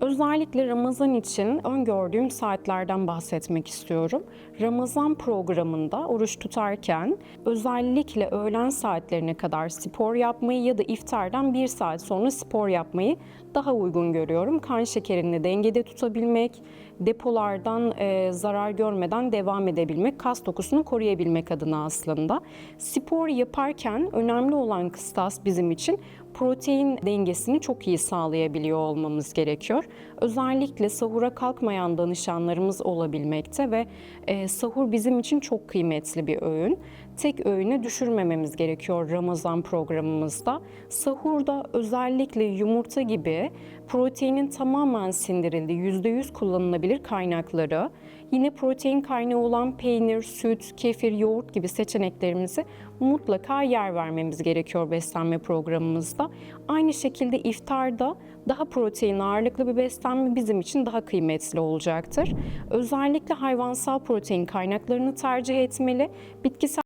Özellikle Ramazan için öngördüğüm saatlerden bahsetmek istiyorum. Ramazan programında oruç tutarken özellikle öğlen saatlerine kadar spor yapmayı ya da iftardan bir saat sonra spor yapmayı daha uygun görüyorum. Kan şekerini dengede tutabilmek, depolardan e, zarar görmeden devam edebilmek, kas dokusunu koruyabilmek adına aslında. Spor yaparken önemli olan kıstas bizim için protein dengesini çok iyi sağlayabiliyor olmamız gerekiyor. Özellikle sahura kalkmayan danışanlarımız olabilmekte ve e, sahur bizim için çok kıymetli bir öğün. Tek öğüne düşürmememiz gerekiyor Ramazan programımızda. Sahurda özellikle yumurta gibi proteinin tamamen sindirildiği %100 kullanılabilir kaynakları, yine protein kaynağı olan peynir, süt, kefir, yoğurt gibi seçeneklerimizi mutlaka yer vermemiz gerekiyor beslenme programımızda. Aynı şekilde iftarda daha protein ağırlıklı bir beslenme bizim için daha kıymetli olacaktır. Özellikle hayvansal protein kaynaklarını tercih etmeli. Bitkisel